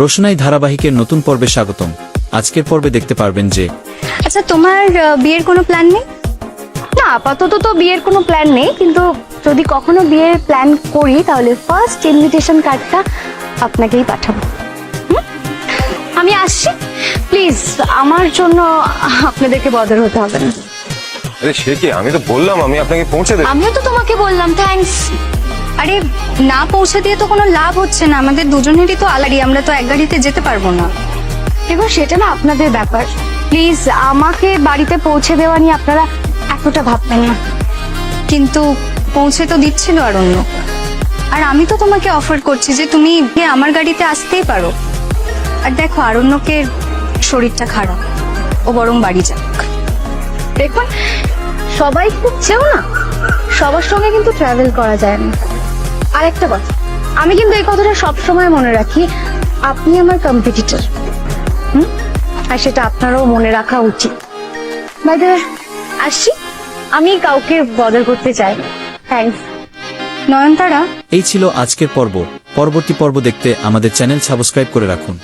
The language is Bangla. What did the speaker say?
রোশনাই ধারাবাহিকের নতুন পর্বে স্বাগতম। আজকের পর্বে দেখতে পারবেন যে আচ্ছা তোমার বিয়ের কোনো প্ল্যান নেই? না আপাতত তো বিয়ের কোনো প্ল্যান নেই কিন্তু যদি কখনো বিয়ের প্ল্যান করি তাহলে ফার্স্ট ইনভিটেশন কার্ডটা আপনাকেই পাঠাবো। আমি আসছি। প্লিজ আমার জন্য আপনাদেরকে বদর হতে হবে না। আরে সে কি? আমি তো বললাম আমি আপনাকে পৌঁছে দেবো। আমিও তো তোমাকে বললাম থ্যাঙ্কস আরে না পৌঁছে দিয়ে তো কোনো লাভ হচ্ছে না। আমাদের দুজনেরই তো আলারি আমরা তো এক গাড়িতে যেতে পারব না। এবার সেটা না আপনাদের ব্যাপার। প্লিজ আমাকে বাড়িতে পৌঁছে দেওয়া নিয়ে আপনারা এতটা ভাববেন না। কিন্তু পৌঁছে তো দিচ্ছিল আর অন্য আর আমি তো তোমাকে অফার করছি যে তুমি আমার গাড়িতে আসতেই পারো। আর দেখো আরণ্যকের শরীরটা খারাপ। ও বরং বাড়ি যাক। দেখুন সবাই খুব চেও না সবার সঙ্গে কিন্তু ট্রাভেল করা যায় না। আরেকটা কথা। আমি কিন্তু এই কথাটা সবসময় মনে রাখি, আপনি আমার কম্পিটিটর হুম? আর সেটা আপনারও মনে রাখা উচিত। বাইদে আসছি। আমি কাউকে বদল করতে চাই থ্যাঙ্কস নয়নতারা? এই ছিল আজকের পর্ব। পরবর্তী পর্ব দেখতে আমাদের চ্যানেল সাবস্ক্রাইব করে রাখুন।